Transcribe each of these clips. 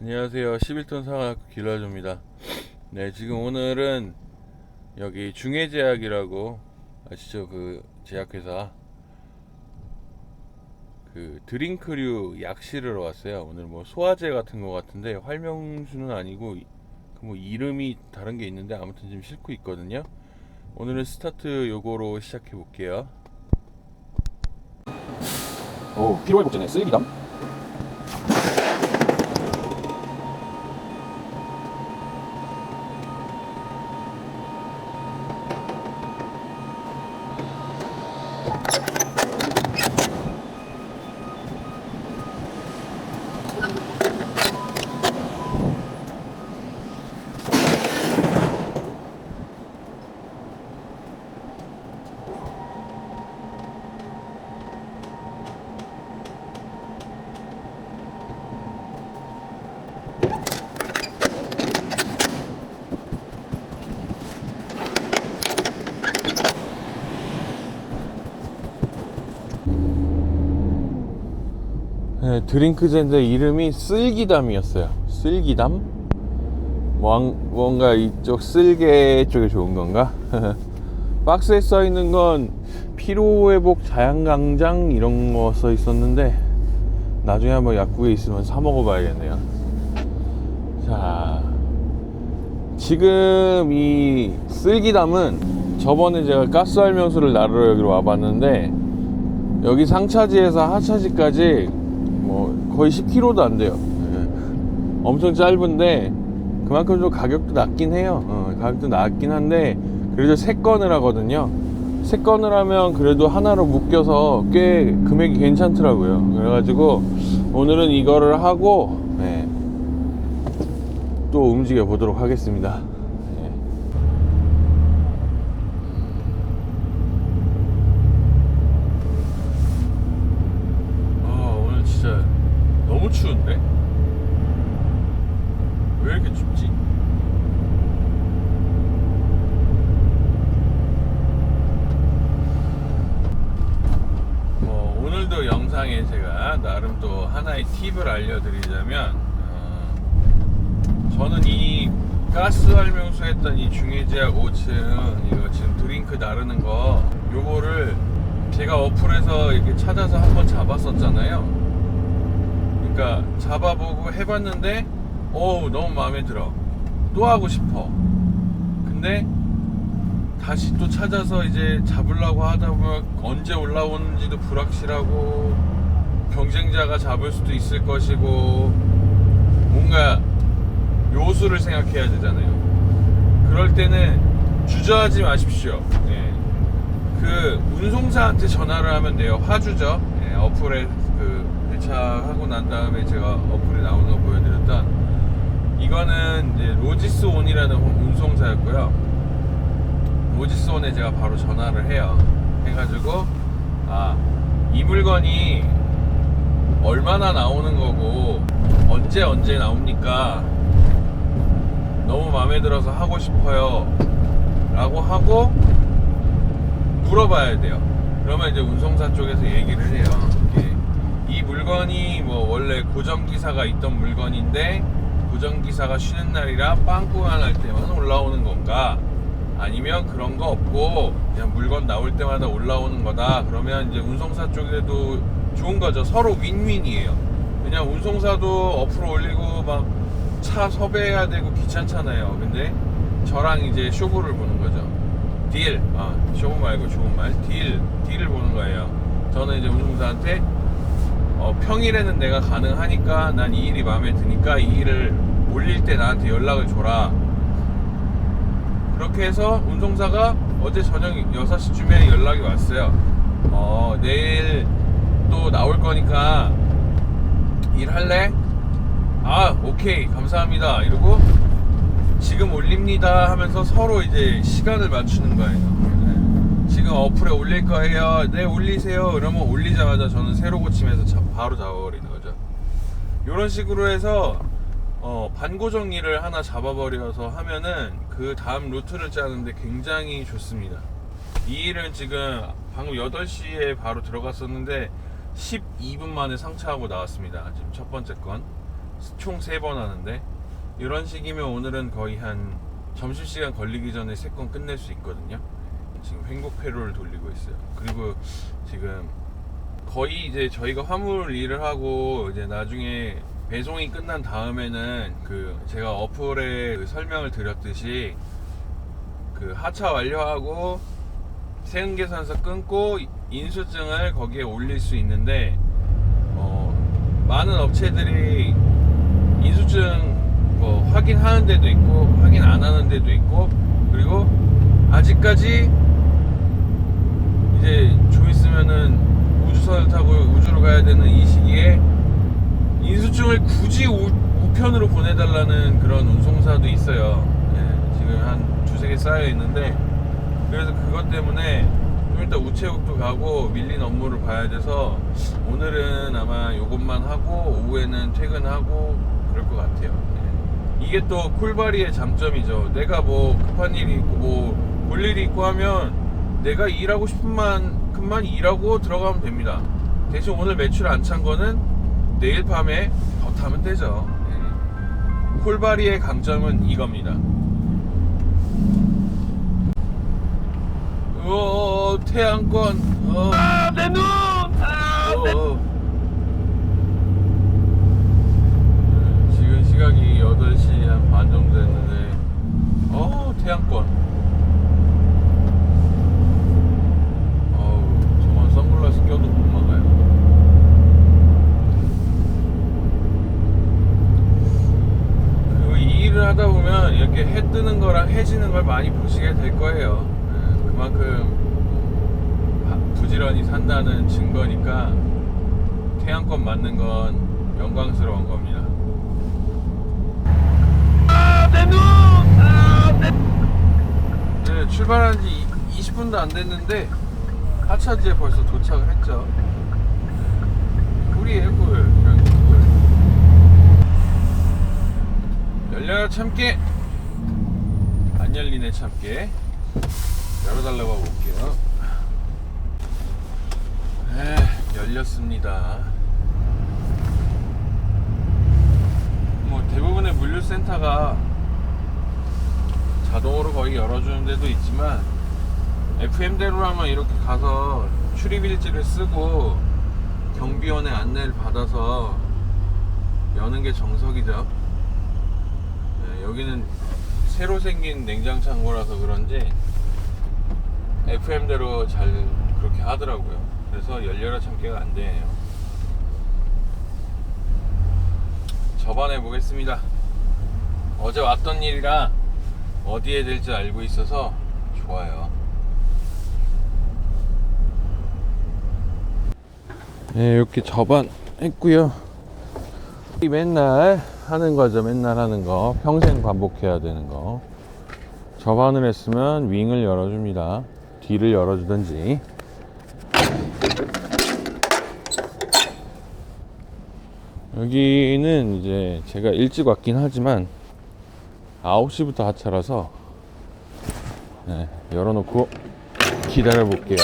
안녕하세요. 11톤 사과학교 길라조입니다. 네, 지금 오늘은 여기 중해제약이라고 아시죠? 그 제약회사 그 드링크류 약 실으러 왔어요. 오늘 뭐 소화제 같은 거 같은데 활명수는 아니고 그 뭐 이름이 다른 게 있는데 아무튼 지금 싣고 있거든요. 오늘은 스타트 요거로 시작해 볼게요. 오, 피로회복제네. 쓰레기담. 네, 드링크제인데 이름이 쓸기담이었어요. 쓸기담? 뭔- 뭔가 이쪽 쓸개 쪽에 좋은 건가? 박스에 써 있는 건 피로회복 자양강장 이런 거 써 있었는데 나중에 한번 약국에 있으면 사 먹어봐야겠네요. 자, 지금 이 쓸기담은 저번에 제가 가스 할명수를 나르러 여기로 와봤는데 여기 상차지에서 하차지까지 뭐 거의 10km도 안 돼요. 예. 엄청 짧은데 그만큼 좀 가격도 낮긴 해요. 어, 가격도 낮긴 한데 그래도 세 건을 하거든요. 세 건을 하면 그래도 하나로 묶여서 꽤 금액이 괜찮더라고요. 그래가지고 오늘은 이거를 하고 네, 또 움직여 보도록 하겠습니다. 예. 아 오늘 진짜 추운데? 왜 이렇게 춥지? 뭐 오늘도 영상에 제가 나름 또 하나의 팁을 알려드리자면 어, 저는 이 가스 활명수 했던 이 중해제약 5층 이거 지금 드링크 나르는 거 요거를 제가 어플에서 이렇게 찾아서 한번 잡았었잖아요. 그러니까 잡아보고 해봤는데 어 너무 마음에 들어. 또 하고 싶어. 근데 다시 또 찾아서 이제 잡으려고 하다 보면 언제 올라오는지도 불확실하고 경쟁자가 잡을 수도 있을 것이고 뭔가 요수를 생각해야 되잖아요. 그럴 때는 주저하지 마십시오. 예. 그 운송사한테 전화를 하면 돼요. 화주죠. 예, 어플에 그 배차하고 난 다음에 제가 어플에 나오는 거 보여드렸던 이거는 이제 로지스온이라는 운송사였고요 로지스온에 제가 바로 전화를 해요 해가지고 아 이 물건이 얼마나 나오는 거고 언제 언제 나옵니까 너무 마음에 들어서 하고 싶어요 라고 하고 물어봐야 돼요. 그러면 이제 운송사 쪽에서 얘기를 해요. 이 물건이 뭐 원래 고정기사가 있던 물건인데 고정기사가 쉬는 날이라 빵꾸가 날 때만 올라오는 건가? 아니면 그런 거 없고 그냥 물건 나올 때마다 올라오는 거다. 그러면 이제 운송사 쪽에도 좋은 거죠. 서로 윈윈이에요. 그냥 운송사도 어플 올리고 막 차 섭외해야 되고 귀찮잖아요. 근데 저랑 이제 쇼부를 보는 거죠. 딜, 아, 쇼부 말고 좋은 말, 딜, 딜을 보는 거예요. 저는 이제 운송사한테 어, 평일에는 내가 가능하니까 난 이 일이 마음에 드니까 이 일을 올릴 때 나한테 연락을 줘라. 그렇게 해서 운송사가 어제 저녁 6시쯤에 연락이 왔어요. 어, 내일 또 나올 거니까 일할래? 아, 오케이. 감사합니다. 이러고 지금 올립니다 하면서 서로 이제 시간을 맞추는 거예요. 네. 지금 어플에 올릴 거예요. 네, 올리세요. 그러면 올리자마자 저는 새로 고침해서 자- 바로 잡아버리는 거죠. 이런 식으로 해서 어, 반고정 일을 하나 잡아버려서 하면은 그 다음 루트를 짜는데 굉장히 좋습니다. 이 일은 지금 방금 8시에 바로 들어갔었는데 12분 만에 상차하고 나왔습니다. 지금 첫 번째 건. 총세번 하는데 이런 식이면 오늘은 거의 한 점심시간 걸리기 전에 세건 끝낼 수 있거든요. 지금 횡복 회로를 돌리고 있어요. 그리고 지금 거의 이제 저희가 화물 일을 하고 이제 나중에 배송이 끝난 다음에는 그 제가 어플에 그 설명을 드렸듯이 그 하차 완료하고 세운 계산서 끊고 인수증을 거기에 올릴 수 있는데 어, 많은 업체들이 인수증 뭐 확인하는 데도 있고 확인 안 하는 데도 있고 그리고 아직까지 이제 좀 있으면은 우주선을 타고 우주로 가야 되는 이 시기에 인수증을 굳이 우, 우편으로 보내달라는 그런 운송사도 있어요. 예, 지금 한 두세 개 쌓여 있는데 그래서 그것 때문에 좀 이따 우체국도 가고 밀린 업무를 봐야 돼서 오늘은 아마 요것만 하고 오후에는 퇴근하고 그럴 것 같아요. 예. 이게 또 쿨바리의 장점이죠. 내가 뭐 급한 일이 있고 뭐 볼 일이 있고 하면 내가 일하고 싶은 만큼만 일하고 들어가면 됩니다. 대신 오늘 매출 안 찬 거는 내일 밤에 더 타면 되죠. 예. 콜바리의 강점은 이겁니다. 오 태양권 어. 내 눈! 아, 어, 어. 지금 시각이 8시 한 반 정도 됐는데 어 태양권 어우 저건 선글라스 껴도 못 막아요 그리고 이 일을 하다 보면 이렇게 해 뜨는 거랑 해 지는 걸 많이 보시게 될 거예요 예, 그만큼 바- 부지런히 산다는 증거니까 태양권 맞는 건 영광스러운 겁니다. 네, 출발한 지 20분도 안 됐는데 하차지에 벌써 도착을 했죠. 꿀이에요, 꿀. 그냥 꿀. 열려라 참깨. 안 열리네 참깨. 열어달라고 하고 올게요. 에 열렸습니다. 뭐 대부분의 물류센터가 자동으로 거의 열어주는 데도 있지만 FM대로라면 이렇게 가서 출입일지를 쓰고 경비원의 안내를 받아서 여는 게 정석이죠. 네, 여기는 새로 생긴 냉장 창고라서 그런지 FM대로 잘 그렇게 하더라고요. 그래서 열려라 참깨가 안 되네요. 접안해 보겠습니다. 어제 왔던 일이라 어디에 될지 알고 있어서 좋아요. 네, 이렇게 접안 했고요. 이 맨날 하는 거죠. 맨날 하는 거. 평생 반복해야 되는 거. 접안을 했으면 윙을 열어줍니다. 뒤를 열어주든지. 여기는 이제 제가 일찍 왔긴 하지만 9시부터 하차라서 네, 열어놓고 기다려 볼게요.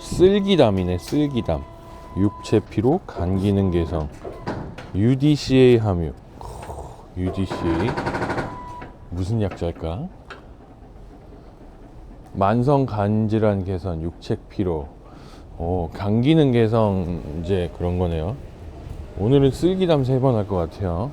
쓸기담이네 쓸기담. 육체 피로 간 기능 개선. UDCA 함유 UDCA 무슨 약자일까? 만성 간질환 개선, 육체 피로, 어, 간 기능 개선 이제 그런 거네요. 오늘은 쓸기담 세 번 할 것 같아요.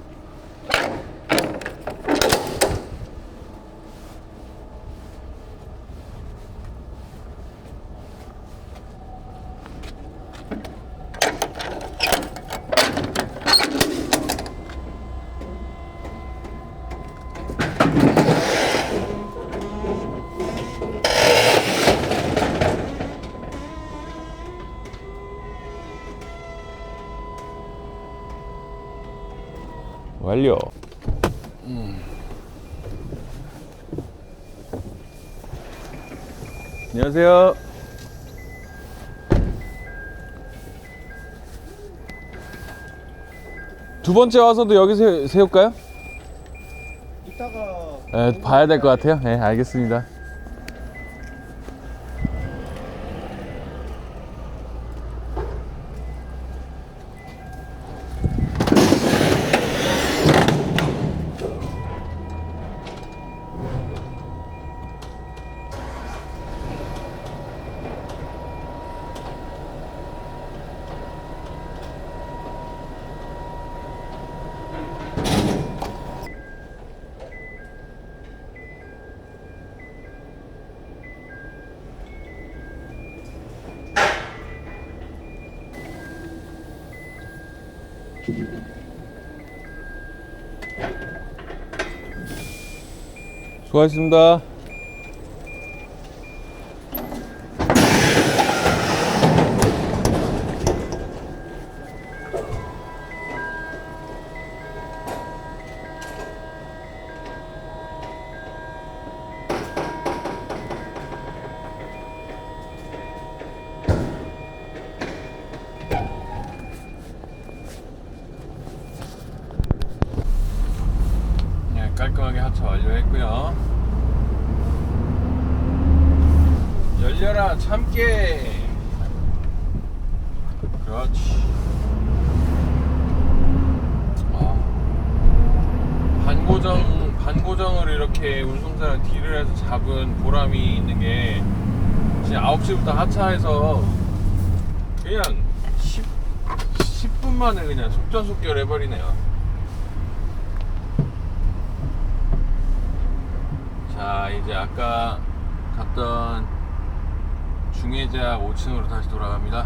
완료. 음. 안녕하세요. 두 번째 와서도 여기 세, 세울까요? 이따가 네, 봐야 될 것 같아요. 네, 알겠습니다. 수고하셨습니다. 참깨. 그렇지. 아, 반고정 반고정을 이렇게 운송사랑 딜을 해서 잡은 보람이 있는 게 진짜 9시부터 하차해서 그냥 10, 10분 만에 그냥 속전속결 해버리네요. 자 이제 아까 갔던 중해제약 5층으로 다시 돌아갑니다.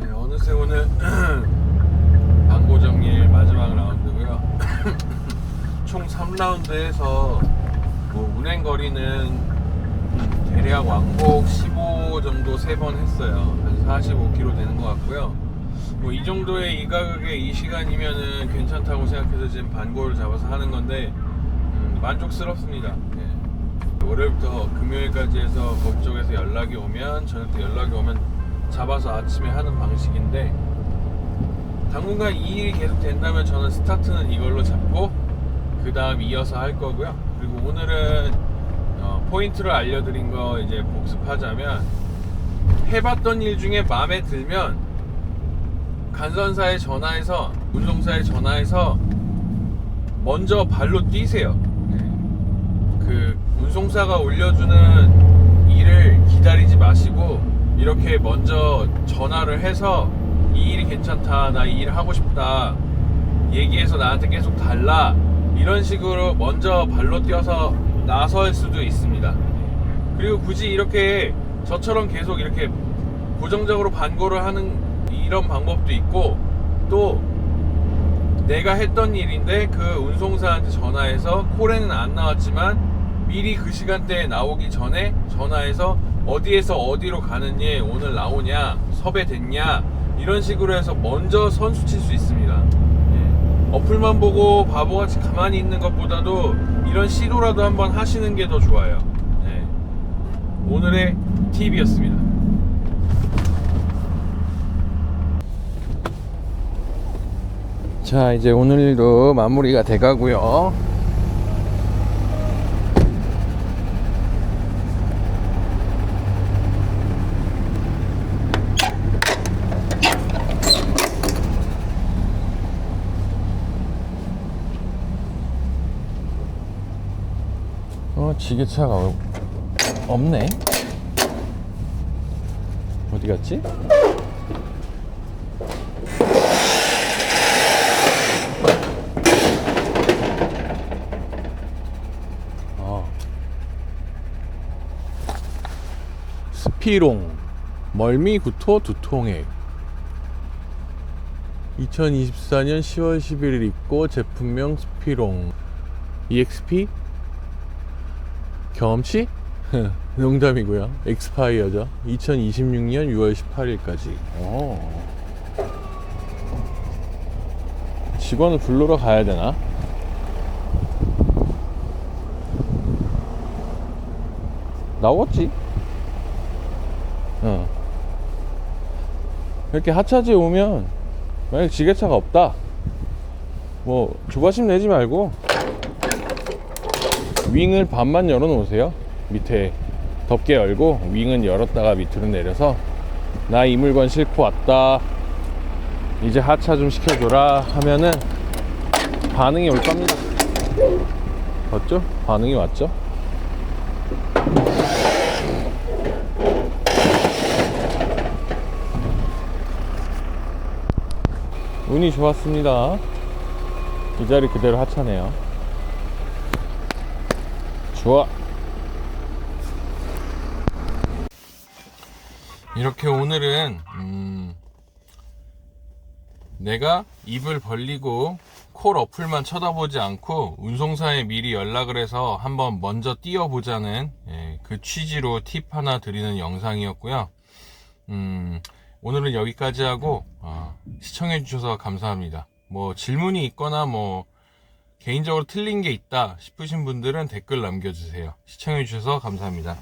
네, 어느새 오늘 방고 정리일 마지막 라운드고요. 총 3라운드에서 뭐 운행 거리는 음, 대략 왕복 15 정도 3번 했어요. 한 45km 되는 것 같고요. 뭐 이 정도의 이 가격에 이 시간이면은 괜찮다고 생각해서 지금 반고를 잡아서 하는 건데 음, 만족스럽습니다. 예. 월요일부터 금요일까지 해서 거기 쪽에서 연락이 오면 때 연락이 오면 잡아서 아침에 하는 방식인데 당분간 이 일이 계속 된다면 저는 스타트는 이걸로 잡고 그 다음 이어서 할 거고요. 그리고 오늘은 어, 포인트를 알려드린 거 이제 복습하자면 해봤던 일 중에 마음에 들면 간선사에 전화해서 운송사에 전화해서 먼저 발로 뛰세요. 네. 그 운송사가 올려주는 일을 기다리지 마시고 이렇게 먼저 전화를 해서 이 일이 괜찮다, 나 이 일 하고 싶다 얘기해서 나한테 계속 달라 이런 식으로 먼저 발로 뛰어서 나설 수도 있습니다. 그리고 굳이 이렇게 저처럼 계속 이렇게 고정적으로 반고를 하는 이런 방법도 있고 또 내가 했던 일인데 그 운송사한테 전화해서 콜에는 안 나왔지만 미리 그 시간대에 나오기 전에 전화해서 어디에서 어디로 가느니 오늘 나오냐 섭외됐냐 이런 식으로 해서 먼저 선수 칠 수 있습니다. 예. 어플만 보고 바보같이 가만히 있는 것보다도 이런 시도라도 한번 하시는 게 더 좋아요. 예. 오늘의 팁이었습니다. 자 이제 오늘도 마무리가 돼가고요 지게차가 어- 없네 어디 갔지? 어. 스피롱 멀미 구토 두통액 2024년 10월 11일 있고 제품명 스피롱 EXP 경험치? 농담이고요 엑스파이어죠 2026년 6월 18일까지 직원을 불러러 가야 되나? 나오겠지. 어. 이렇게 하차지에 오면 만약 지게차가 없다. 뭐 조바심 내지 말고 윙을 반만 열어 놓으세요. 밑에 덮개 열고 윙은 열었다가 밑으로 내려서 나 이 물건 싣고 왔다. 이제 하차 좀 시켜줘라 하면은 반응이 올 겁니다. 맞죠? 반응이 왔죠? 운이 좋았습니다. 이 자리 그대로 하차네요 좋아 이렇게 오늘은 음, 내가 입을 벌리고 콜 어플만 쳐다보지 않고 운송사에 미리 연락을 해서 한번 먼저 뛰어보자는 예, 그 취지로 팁 하나 드리는 영상이었고요. 음, 오늘은 여기까지 하고 어, 시청해 주셔서 감사합니다. 뭐 질문이 있거나 뭐 개인적으로 틀린 게 있다 싶으신 분들은 댓글 남겨주세요. 시청해주셔서 감사합니다.